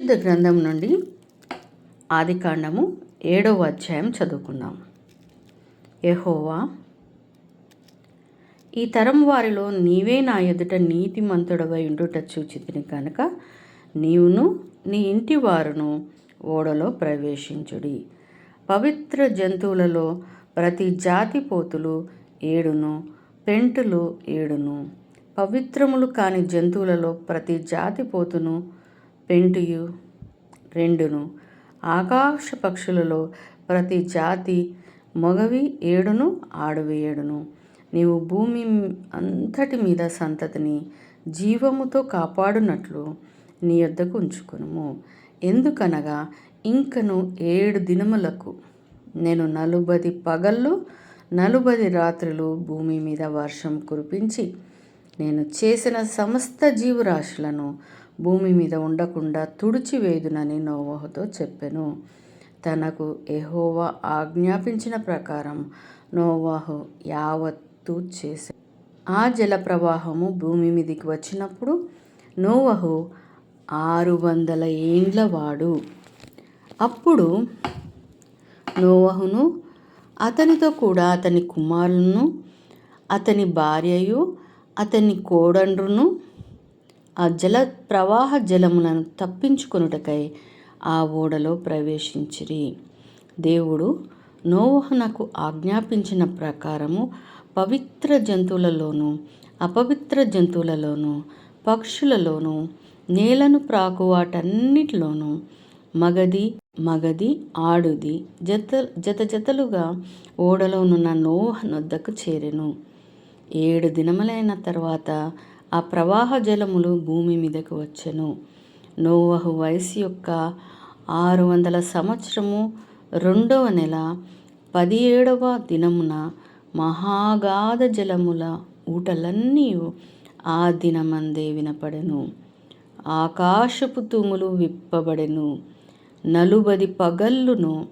పరిశుద్ధ గ్రంథం నుండి ఆదికాండము ఏడవ అధ్యాయం చదువుకుందాం. యహోవా ఈ తరం వారిలో నీవే నా ఎదుట నీతిమంతుడవై ఉండుట చూచితిని కనుక నీవును నీ ఇంటి వారును ఓడలో ప్రవేశించుడి. పవిత్ర జంతువులలో ప్రతి జాతి పోతులు ఏడును పెంటులు ఏడును. పవిత్రములు కాని జంతువులలో ప్రతి జాతి పోతును పెంటియు రెండును. ఆకాశ పక్షులలో ప్రతి జాతి మగవి ఏడును ఆడవి ఏడును. నీవు భూమి అంతటి మీద సంతతిని జీవముతో కాపాడునట్లు నీ యొద్దకు ఉంచుకునుము. ఎందుకనగా ఇంకను ఏడు దినములకు నేను నలుబది పగళ్ళు నలుబది రాత్రులు భూమి మీద వర్షం కురిపించి నేను చేసిన సమస్త జీవరాశులను భూమి మీద ఉండకుండా తుడిచివేదునని నోవహుతో చెప్పెను. తనకు ఎహోవా ఆజ్ఞాపించిన ప్రకారం నోవాహు యావత్తు చేసే. ఆ జల ప్రవాహము భూమి మీదకి వచ్చినప్పుడు నోవహు ఆరు వందల ఏండ్ల వాడు. అప్పుడు నోవహును అతనితో కూడా అతని కుమారులను అతని భార్యయు అతని కోడండ్రును ఆ జల ప్రవాహ జలములను తప్పించుకొనుటకై ఆ ఓడలో ప్రవేశించిరి. దేవుడు నోవహనకు ఆజ్ఞాపించిన ప్రకారము పవిత్ర జంతువులలోనూ అపవిత్ర జంతువులలోనూ పక్షులలోనూ నేలను ప్రాకు వాటన్నిటిలోనూ మగది మగది ఆడుది జత జత జతలుగా ఓడలోనున్న నోహనొద్దకు చేరెను. ఏడు దినములైన తర్వాత ఆ ప్రవాహ జలములు భూమి మీదకు వచ్చెను. నోవహు వయసు యొక్క ఆరు వందల సంవత్సరము రెండవ నెల పదిహేడవ దినమున మహాగాధ జలముల ఊటలన్నీ ఆ దినమందే వినపడెను. ఆకాశపు తూములు విప్పబడెను. నలుబది పగళ్ళును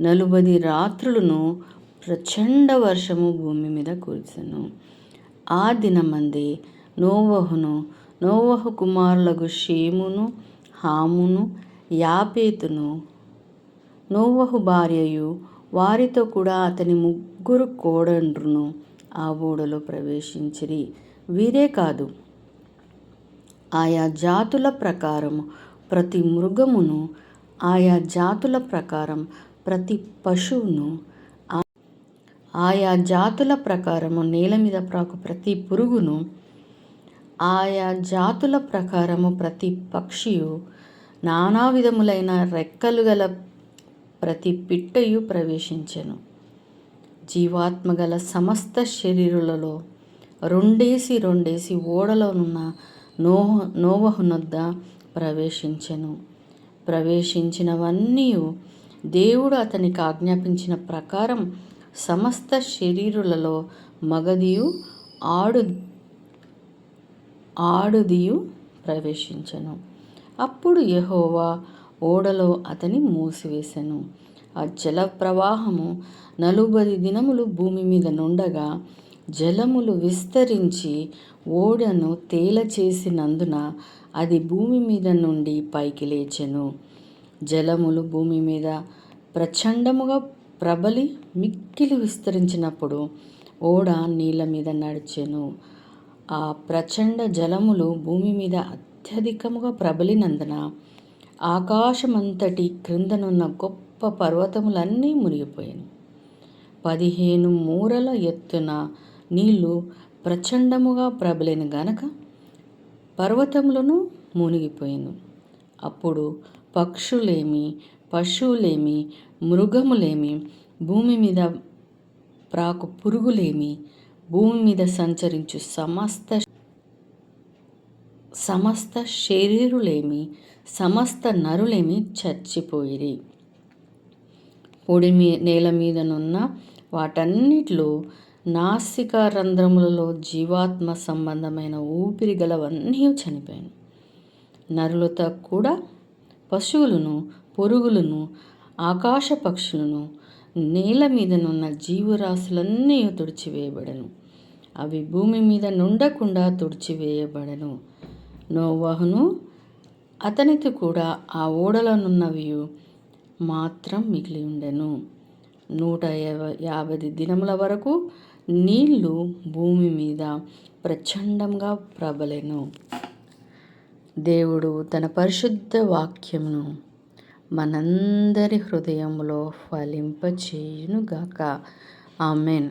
నలుబది రాత్రులను ప్రచండ వర్షము భూమి మీద కురిసెను. ఆ దినమందే నోవహును నోవహు కుమారులకు షేమును హామును యాపేతును. నోవహు భార్యయు వారితో కూడా అతని ముగ్గురు కోడండ్రును ఆ ఓడలో ప్రవేశించిరి. వీరే కాదు. ఆయా జాతుల ప్రకారం ప్రతి మృగమును ఆయా జాతుల ప్రకారం ప్రతి పశువును ఆయా జాతుల ప్రకారము నేల మీద ప్రాకు ప్రతి పురుగును ఆయా జాతుల ప్రకారము ప్రతి పక్షియు నానా విధములైన రెక్కలు గల ప్రతి పిట్టయు ప్రవేశించెను. జీవాత్మ గల సమస్త శరీరులలో రెండేసి రెండేసి ఓడలోనున్న నోహ నోవహునొద్ద ప్రవేశించెను. ప్రవేశించినవన్నీ దేవుడు అతనికి ఆజ్ఞాపించిన ప్రకారం సమస్త శరీరులలో మగదియు ఆడు ఆడుదియు ప్రవేశించను. అప్పుడు యహోవా ఓడలో అతని మూసివేశను ఆ జల ప్రవాహము నలుబది దినములు భూమి మీద నుండగా జలములు విస్తరించి ఓడను తేల చేసినందున అది భూమి మీద నుండి పైకి లేచెను. జలములు భూమి మీద ప్రచండముగా ప్రబలి మిక్కిలి విస్తరించినప్పుడు ఓడ నీళ్ళ మీద నడిచెను. ఆ ప్రచండ జలములు భూమి మీద అత్యధికముగా ప్రబలినందున ఆకాశమంతటి క్రిందనున్న గొప్ప పర్వతములన్నీ మునిగిపోయాను. పదిహేను మూరల ఎత్తున నీళ్ళు ప్రచండముగా ప్రబలిన గనక పర్వతములను మునిగిపోయాను. అప్పుడు పక్షులేమి పశువులేమి మృగములేమి భూమి మీద ప్రాకు పురుగులేమి భూమి మీద సంచరించు సమస్త సమస్త శరీరులేమి సమస్త నరులేమి చచ్చిపోయిరి. పొడి మీ నేల మీదనున్న వాటన్నిటిలో నాసిక రంధ్రములలో జీవాత్మ సంబంధమైన ఊపిరి గలవన్నీ చనిపోయాను నరులతో కూడా పశువులను పురుగులను ఆకాశ పక్షులను నేల మీదనున్న జీవరాశులన్నీ తుడిచివేయబడను. అవి భూమి మీద నుండకుండా తుడిచివేయబడను. నోవహును అతనితో కూడా ఆ ఓడలనున్నవి మాత్రం మిగిలి ఉండెను. నూట యాభై దినముల వరకు నీళ్ళు భూమి మీద ప్రచండంగా ప్రబలెను. దేవుడు తన పరిశుద్ధ వాక్యమును మనందరి హృదయంలో ఫలింపచేయునుగాక. ఆమెన్.